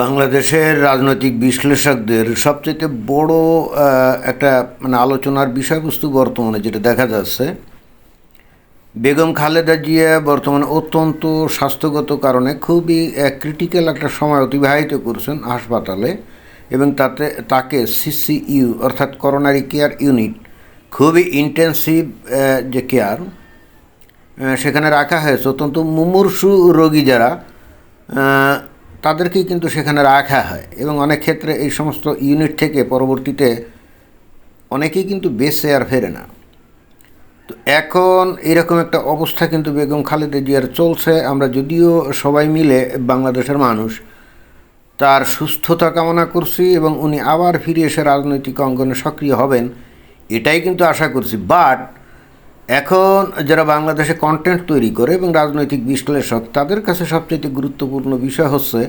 বাংলাদেশের রাজনৈতিক বিশ্লেষকদের সবচেয়ে বড় একটা মানে আলোচনার বিষয়বস্তু বর্তমানে যেটা দেখা যাচ্ছে, বেগম খালেদা জিয়া বর্তমানে অত্যন্ত স্বাস্থ্যগত কারণে খুবই ক্রিটিক্যাল একটা সময় অতিবাহিত করছেন হাসপাতালে এবং তাতে, তাকে সিসিইউ অর্থাৎ করোনারি কেয়ার ইউনিট খুবই ইন্টেন্সিভ যে কেয়ার সেখানে রাখা হয়েছে। অত্যন্ত মুমূর্ষু রোগী যারা তাদেরকেই কিন্তু সেখানে রাখা হয়। এবং অনেক ক্ষেত্রে এই সমস্ত ইউনিট থেকে পরবর্তীতে অনেকেই কিন্তু বেঁচে আর ফেরে না। তো এখন এরকম একটা অবস্থা কিন্তু বেগম খালেদা জিয়ার চলছে। আমরা যদিও সবাই মিলে বাংলাদেশের মানুষ, তার সুস্থতা কামনা করছি এবং উনি আবার ফিরে এসে রাজনৈতিক অঙ্গনে সক্রিয় হবেন, এটাই কিন্তু আশা করছি। বাট এখন যারা বাংলাদেশে কন্টেন্ট তৈরি করে এবং রাজনৈতিক বিশ্লেষক, তাদের কাছে সবচেয়ে গুরুত্বপূর্ণ বিষয় হচ্ছে,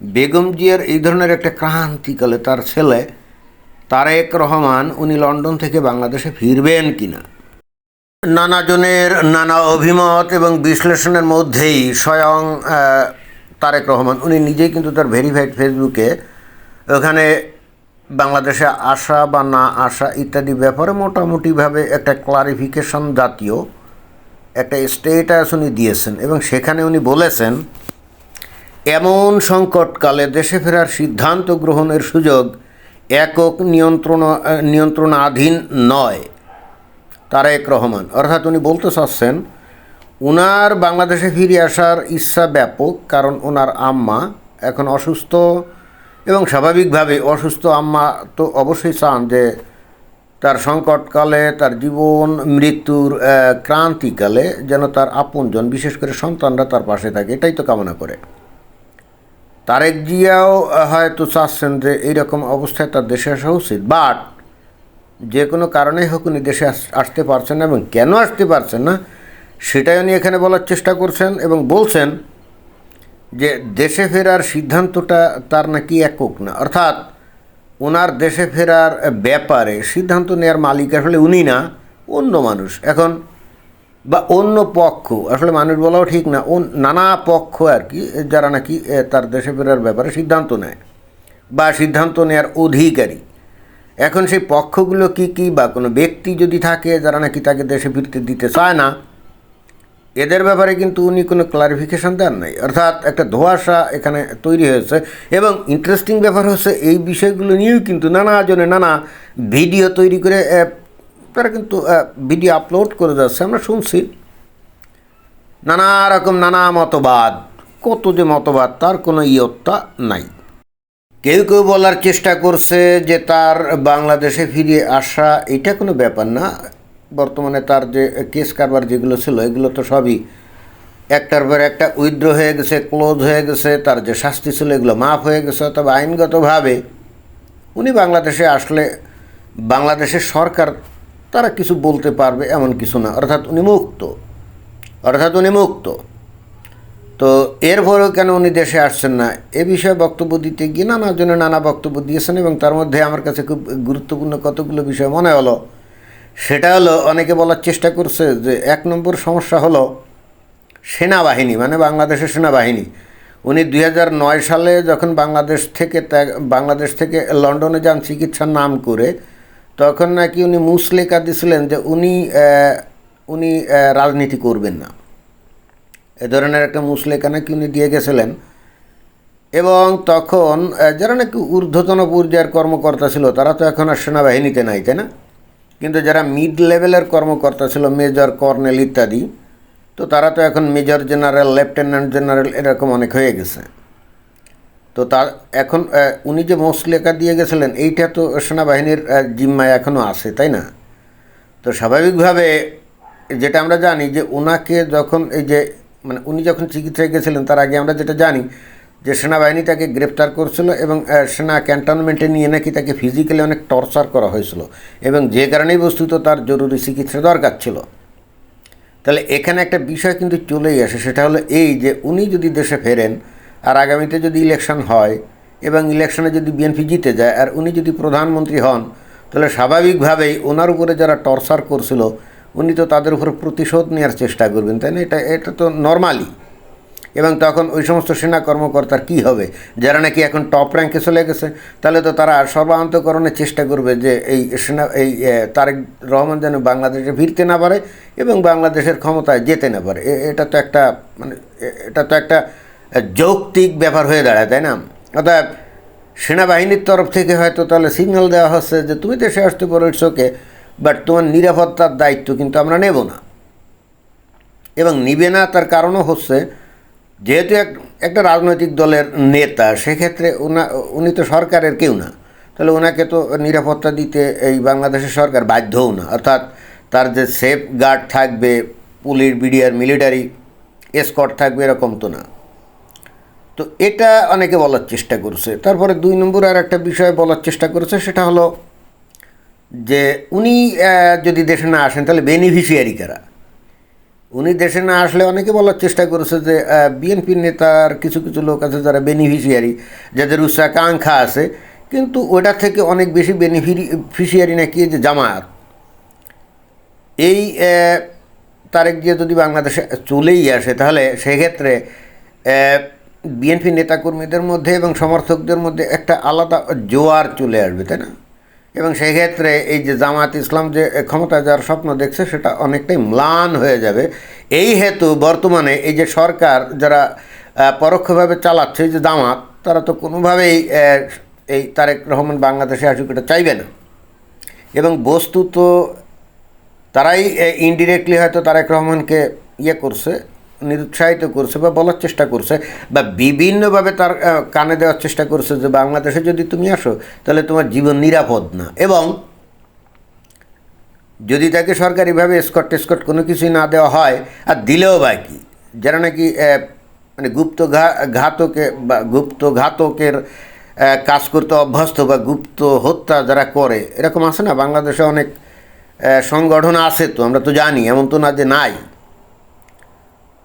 বেগম জিয়ার এই ধরনের একটা ক্রান্তিকালে তার ছেলে তারেক রহমান, উনি লন্ডন থেকে বাংলাদেশে ফিরবেন কিনা? নানা জনের নানা অভিমত এবং বিশ্লেষণের মধ্যেই স্বয়ং তারেক রহমান। উনি নিজেই কিন্তু তার ভেরিফাইড ফেসবুকে ওখানে বাংলাদেশে আসা বা না আসা ইত্যাদি ব্যাপারে মোটামুটিভাবে একটা ক্লারিফিকেশন জাতীয় একটা স্টেটাস উনি দিয়েছেন এবং সেখানে উনি বলেছেন, এমন সংকটকালে দেশে ফেরার সিদ্ধান্ত গ্রহণের সুযোগ একক নিয়ন্ত্রণ, নিয়ন্ত্রণাধীন নয়। তারেক রহমান, অর্থাৎ উনি বলতে চাচ্ছেন, উনার বাংলাদেশে ফিরে আসার ইচ্ছা ব্যাপক, কারণ ওনার আম্মা এখন অসুস্থ এবং স্বাভাবিকভাবে অসুস্থ আম্মা তো অবশ্যই চান যে তার সংকটকালে, তার জীবন, মৃত্যুর ক্রান্তিকালে যেন তার আপনজন, বিশেষ করে সন্তানরা তার পাশে থাকে। এটাই তো কামনা করে। তারেক জিয়াও হয়তো চাচ্ছেন যে এইরকম অবস্থায় তার দেশে আসা উচিত বাট যে কোনো কারণেই হোক উনি দেশে আস- আসতে পারছেন না এবং কেন আসতে পারছেন না, সেটাই উনি এখানে বলার চেষ্টা করছেন এবং বলছেন যে দেশে ফেরার সিদ্ধান্তটা তার নাকি একক না। অর্থাৎ ওনার দেশে ফেরার ব্যাপারে সিদ্ধান্ত নেওয়ার মালিক আসলে উনি না, অন্য মানুষ। এখন বা অন্য পক্ষ, আসলে মানুষ বলাও ঠিক না নানা পক্ষ আর কি, যারা নাকি তার দেশে ফেরার ব্যাপারে সিদ্ধান্ত নেয় বা সিদ্ধান্ত নেওয়ার অধিকারী। এখন সেই পক্ষগুলো কি কি বা কোনো ব্যক্তি যদি থাকে যারা নাকি তাকে দেশে ফিরতে দিতে চায় না এদের ব্যাপারে কিন্তু উনি কোনো ক্লারিফিকেশান দেন নাই। অর্থাৎ একটা ধোঁয়াশা এখানে তৈরি হয়েছে এবং ইন্টারেস্টিং ব্যাপার হচ্ছে এই বিষয়গুলো নিয়েও কিন্তু নানা জনে নানা ভিডিও তৈরি করে তারা কিন্তু ভিডিও আপলোড করে যাচ্ছে। আমরা শুনছি। নানা রকম নানা মতবাদ। কত যে মতবাদ, তার কোনো ইয়ত্তা নাই। কেউ কেউ বলার চেষ্টা করছে যে তার বাংলাদেশে ফিরে আসা, এটা কোনো ব্যাপার না। বর্তমানে তার যে কেস কারবার যেগুলো ছিল, এগুলো তো সবই একটার পর একটা উইথড্র হয়ে গেছে, ক্লোজ হয়ে গেছে, তার যে শাস্তি ছিল এগুলো মাফ হয়ে গেছে। তবে আইনগতভাবে উনি বাংলাদেশে আসলে বাংলাদেশের সরকার তারা কিছু বলতে পারবে এমন কিছু না। অর্থাৎ উনি মুক্ত। অর্থাৎ উনি মুক্ত। তো এরপরেও কেন উনি দেশে আসছেন না? এ বিষয়ে বক্তব্য দিতে গিয়ে নানা জনে নানা বক্তব্য দিয়েছেন এবং তার মধ্যে আমার কাছে খুব গুরুত্বপূর্ণ কতগুলো বিষয় মনে হলো। সেটা হলো অনেকে বলার চেষ্টা করছে যে এক নম্বর সমস্যা হলো সেনাবাহিনী মানে বাংলাদেশের সেনাবাহিনী। উনি দুই সালে যখন বাংলাদেশ থেকে বাংলাদেশ থেকে লন্ডনে যান চিকিৎসার নাম করে, তখন নাকি উনি মুসলেকা দিছিলেন যে উনি উনি রাজনীতি করবেন না। এ ধরনের একটা মুসলেকা নাকি উনি দিয়ে গেছিলেন। এবং তখন যারা নাকি ঊর্ধ্বতন পর্যায়ের কর্মকর্তা ছিল, তারা তো এখন আর সেনাবাহিনীতে নাই, তাই না? কিন্তু যারা মিড লেভেলের কর্মকর্তা ছিল মেজর কর্নেল ইত্যাদি, তো তারা তো এখন মেজর জেনারেল লেফটেন্যান্ট জেনারেল এরকম অনেক হয়ে গেছে। তো তার এখন উনি যে মুসলেকা দিয়ে গেছিলেন, এইটা তো সেনাবাহিনীর জিম্মায় এখনও আছে, তাই না? তো স্বাভাবিকভাবে যেটা আমরা জানি যে ওনাকে যখন এই যে মানে উনি যখন চিকিৎসায় গেছিলেন, তার আগে আমরা যেটা জানি যে সেনাবাহিনী তাকে গ্রেপ্তার করছিল এবং সেনা ক্যান্টনমেন্টে নিয়ে নাকি তাকে ফিজিক্যালি অনেক টর্চার করা হয়েছিল এবং যে কারণেই বস্তুত তার জরুরি চিকিৎসা দরকার ছিল। তাহলে এখানে একটা বিষয় কিন্তু চলেই আসে, সেটা হলো এই যে উনি যদি দেশে ফেরেন আর আগামীতে যদি ইলেকশন হয় এবং ইলেকশনে যদি বিএনপি জিতে যায় আর উনি যদি প্রধানমন্ত্রী হন, তাহলে স্বাভাবিকভাবেই ওনার উপরে যারা টর্চার করছিল, উনি তো তাদের উপর প্রতিশোধ নেওয়ার চেষ্টা করবেন, তাই না? এটা এটা তো নর্মালি এবং তখন ওই সমস্ত সেনা কর্মকর্তার কি হবে? যারা নাকি এখন টপ র্যাঙ্কে চলে গেছে, তাহলে তো তারা সর্বান্তকরণের চেষ্টা করবে যে এই সেনা, এই তারেক রহমান যেন বাংলাদেশে ফিরতে না পারে এবং বাংলাদেশের ক্ষমতায় যেতে না পারে। এটা তো একটা মানে এটা তো একটা যৌক্তিক ব্যাপার হয়ে দাঁড়ায়, তাই না? অর্থাৎ সেনাবাহিনীর তরফ থেকে হয়তো তাহলে সিগন্যাল দেওয়া হচ্ছে যে তুমি দেশে আসতে পারো ওকে বাট তোমার নিরাপত্তার দায়িত্ব কিন্তু আমরা নেব না। এবং নিবে না, তার কারণও হচ্ছে যেহেতু এক, একটা রাজনৈতিক দলের নেতা, সেক্ষেত্রে উনা, উনি তো সরকারের কেউ না। তাহলে ওনাকে তো নিরাপত্তা দিতে এই বাংলাদেশের সরকার বাধ্যও না। অর্থাৎ তার যে সেফ গার্ড থাকবে, পুলিশ, বিডিআর মিলিটারি এসকট থাকবে, এরকম তো না। তো এটা অনেকে বলার চেষ্টা করছে। তারপরে দুই নম্বর আর একটা বিষয় বলার চেষ্টা করেছে, সেটা হলো যে উনি যদি দেশে না আসেন, তাহলে বেনিফিশিয়ারি কারা? উনি দেশে না আসলে অনেকে বলার চেষ্টা করেছে যে বিএনপির নেতার কিছু কিছু লোক আছে যারা বেনিফিশিয়ারি যাদের উচ্চাকাঙ্ক্ষা আছে। কিন্তু ওটা থেকে অনেক বেশি বেনিফিশিয়ারি নাকি যে জামায়াত। এই তারেক দিয়ে যদি বাংলাদেশে চলেই আসে, তাহলে সেক্ষেত্রে বিএনপি নেতাকর্মীদের মধ্যে এবং সমর্থকদের মধ্যে একটা আলাদা জোয়ার চলে আসবে, তাই না? এবং সেই ক্ষেত্রে এই যে জামাত ইসলাম যে ক্ষমতায় যাওয়ার স্বপ্ন দেখছে, সেটা অনেকটাই ম্লান হয়ে যাবে। এই হেতু বর্তমানে এই যে সরকার যারা পরোক্ষভাবে চালাচ্ছে যে জামাত, তারা তো কোনোভাবেই এই তারেক রহমান বাংলাদেশে আসুক এটা চাইবে না। এবং বস্তু তো তারাই ইনডিরেক্টলি হয়তো তারেক রহমানকে ইয়ে করছে নিরুৎসাহিত করছে বা বলার চেষ্টা করছে বা বিভিন্নভাবে তার কানে দেওয়ার চেষ্টা করছে যে বাংলাদেশে যদি তুমি আসো, তাহলে তোমার জীবন নিরাপদ না। এবং যদি তাকে সরকারিভাবে স্কট টেস্কট কোনো কিছুই না দেওয়া হয়, আর দিলেও বা কি? যারা নাকি মানে গুপ্ত ঘাতকে বা গুপ্ত ঘাতকের কাজ করতে অভ্যস্ত বা গুপ্ত হত্যা যারা করে, এরকম আছে না? বাংলাদেশে অনেক সংগঠন আছে তো, আমরা তো জানি, এমন তো না যে নাই।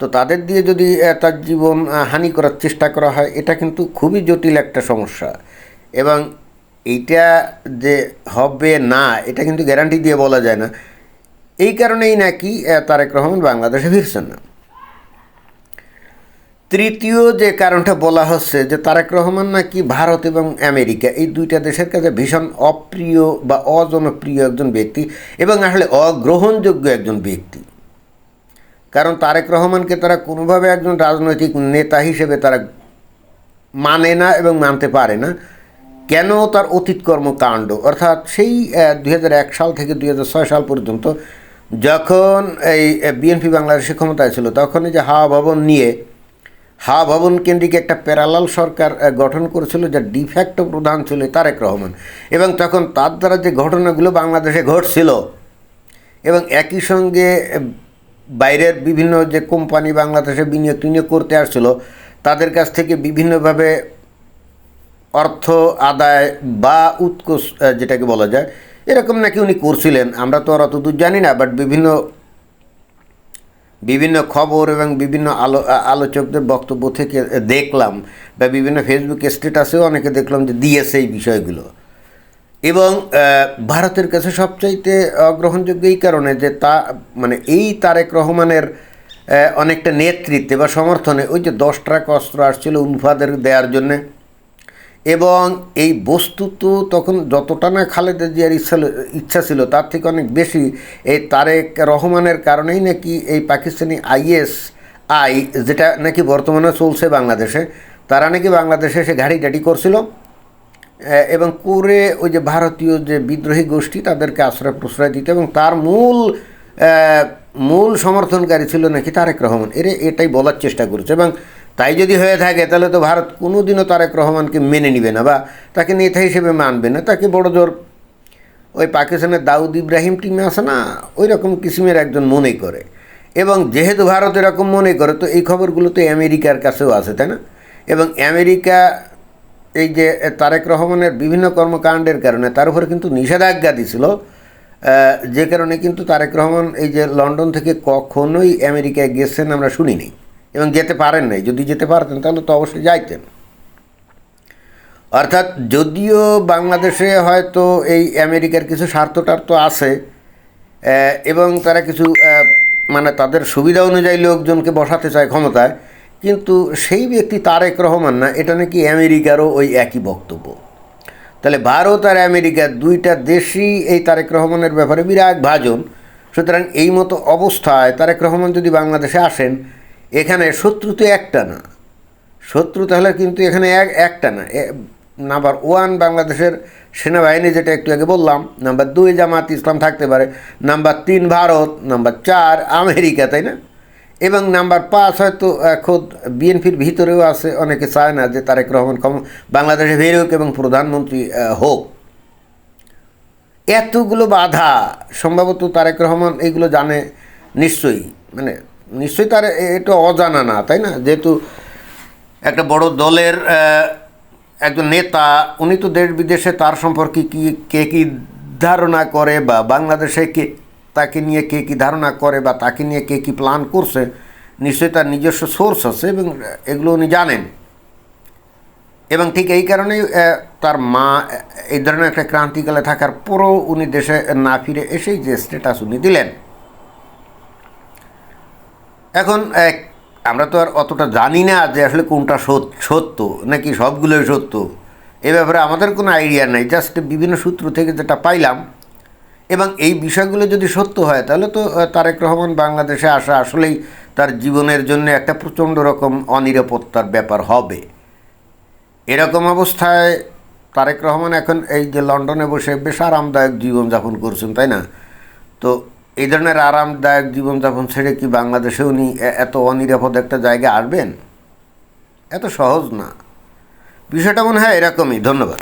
তো তাদের দিয়ে যদি তার জীবন হানি করার চেষ্টা করা হয়, এটা কিন্তু খুবই জটিল একটা সমস্যা। এবং এইটা যে হবে না, এটা কিন্তু গ্যারান্টি দিয়ে বলা যায় না। এই কারণেই নাকি তারেক রহমান বাংলাদেশে ফিরছেন না। তৃতীয় যে কারণটা বলা হচ্ছে, যে তারেক রহমান নাকি ভারত এবং আমেরিকা, এই দুইটা দেশের কাছে ভীষণ অপ্রিয় বা অজনপ্রিয় একজন ব্যক্তি এবং আসলে অগ্রহণযোগ্য একজন ব্যক্তি। কারণ তারেক রহমানকে তারা কোনোভাবে একজন রাজনৈতিক নেতা হিসেবে তারা মানে না এবং মানতে পারে না। কেন তার অতীত কর্মকাণ্ড? অর্থাৎ সেই দুই হাজার এক সাল থেকে দুই হাজার ছয় সাল পর্যন্ত যখন এই বিএনপি বাংলাদেশে ক্ষমতায় ছিল তখন এই যে হাওয়া ভবন নিয়ে হাওয়া ভবন কেন্দ্রিক একটা প্যারালাল সরকার গঠন করেছিল যার ডিফ্যাক্টো প্রধান ছিল তারেক রহমান। এবং তখন তার দ্বারা যে ঘটনাগুলো বাংলাদেশে ঘটছিল, এবং একই সঙ্গে বাইরের বিভিন্ন যে কোম্পানি বাংলাদেশে বিনিয়োগ টিনিয়োগ করতে আসছিল, তাদের কাছ থেকে বিভিন্নভাবে অর্থ আদায় বা উৎকোষ যেটাকে বলা যায়, এরকম নাকি উনি করছিলেন। আমরা তো আর অত দূর জানি না বাট বিভিন্ন বিভিন্ন খবর এবং বিভিন্ন আলো আলোচকদের বক্তব্য থেকে দেখলাম, বা বিভিন্ন ফেসবুক স্ট্যাটাসেও অনেকে দেখলাম যে দিয়েছে এই বিষয়গুলো। এবং ভারতের কাছে সবচাইতে অগ্রহণযোগ্য এই কারণে যে তা মানে এই তারেক রহমানের অনেকটা নেতৃত্বে বা সমর্থনে ওই যে দশ ট্রাক অস্ত্র আসছিল উলফাদের দেওয়ার জন্যে। এবং এই বস্তু তো তখন যতটা না খালেদা জিয়ার ইচ্ছা ইচ্ছা ছিল, তার থেকে অনেক বেশি এই তারেক রহমানের কারণেই নাকি এই পাকিস্তানি আইএস আই, যেটা নাকি বর্তমানে চলছে বাংলাদেশে, তারা নাকি বাংলাদেশে এসে ঘাড়ি টাটি করছিল। এবং করে ওই যে ভারতীয় যে বিদ্রোহী গোষ্ঠী তাদেরকে আশ্রয় প্রশ্রয় দিত এবং তার মূল মূল সমর্থনকারী ছিল নাকি তারেক রহমান। এর এটাই বলার চেষ্টা করেছে এবং তাই যদি হয়ে থাকে তাহলে তো ভারত কোনোদিনও তারেক রহমানকে মেনে নিবে না বা তাকে নেতা হিসেবে মানবে না। তাকে বড় জোর ওই পাকিস্তানের দাউদ ইব্রাহিম টিমে আসে না, ওই রকম কিসিমের একজন মনে করে। এবং যেহেতু ভারত এরকম মনে করে, তো এই খবরগুলো তো আমেরিকার কাছেও আছে, তাই না? এবং আমেরিকা এই যে তারেক রহমানের বিভিন্ন কর্মকাণ্ডের কারণে তার উপরে কিন্তু নিষেধাজ্ঞা দিছিল। যে কারণে কিন্তু তারেক রহমান এই যে লন্ডন থেকে কখনোই আমেরিকায় গেছেন আমরা শুনিনি এবং যেতে পারেন নাই। যদি যেতে পারতেন, তাহলে তো অবশ্যই যাইতেন। অর্থাৎ যদিও বাংলাদেশে হয়তো এই আমেরিকার কিছু স্বার্থ টার্থ আছে এবং তারা কিছু মানে তাদের সুবিধা অনুযায়ী লোকজনকে বসাতে চায় ক্ষমতায় কিন্তু সেই ব্যক্তি তারেক রহমান না, এটা নাকি আমেরিকারও ওই একই বক্তব্য। তাহলে ভারত আর আমেরিকা দুইটা দেশই এই তারেক রহমানের ব্যাপারে বিরাট ভাজন। সুতরাং এই মতো অবস্থায় তারেক রহমান যদি বাংলাদেশে আসেন, এখানে শত্রু তো একটা না। শত্রু তাহলে কিন্তু এখানে এক, একটা না। নাম্বার ওয়ান বাংলাদেশের সেনাবাহিনী যেটা একটু আগে বললাম, নাম্বার দুই জামাত ইসলাম থাকতে পারে, নাম্বার তিন ভারত, নাম্বার চার আমেরিকা, তাই না? এবং নাম্বার পাঁচ হয়তো খোদ বিএনপির ভিতরেও আছে অনেকে চায় না যে তারেক রহমান ক্ষম বাংলাদেশে বেরোক এবং প্রধানমন্ত্রী হোক। এতগুলো বাধা, সম্ভবত তারেক রহমান এগুলো জানে নিশ্চয়ই। মানে নিশ্চয়ই তার এটা অজানা না, তাই না? যেহেতু একটা বড় দলের একজন নেতা, উনি তো দেশ বিদেশে তার সম্পর্কে কি কে কী ধারণা করে বা বাংলাদেশে কে তাকে নিয়ে কে কী ধারণা করে বা তাকে নিয়ে কে কী প্ল্যান করছে, নিশ্চয়ই তার নিজস্ব সোর্স আছে এবং এগুলো উনি জানেন। এবং ঠিক এই কারণেই তার মা এই ধরনের একটা ক্রান্তিকালে থাকার পরও উনি দেশে না ফিরে এসেই যে স্ট্যাটাস উনি দিলেন। এখন আমরা তো আর অতটা জানি না যে আসলে কোনটা সত্য নাকি সবগুলোই সত্য। এ ব্যাপারে আমাদের কোনো আইডিয়া নেই জাস্ট বিভিন্ন সূত্র থেকে যেটা পাইলাম এবং এই বিষয়গুলো যদি সত্য হয়, তাহলে তো তারেক রহমান বাংলাদেশে আসা আসলেই তার জীবনের জন্য একটা প্রচণ্ড রকম অনিরাপত্তার ব্যাপার হবে। এরকম অবস্থায় তারেক রহমান এখন এই যে লন্ডনে বসে বেশ আরামদায়ক জীবনযাপন করছেন, তাই না? তো এই ধরনের আরামদায়ক জীবনযাপন ছেড়ে কি বাংলাদেশে উনি এত অনিরাপদ একটা জায়গায় আসবেন? এত সহজ না। বিষয়টা মনে হয় এরকমই। ধন্যবাদ।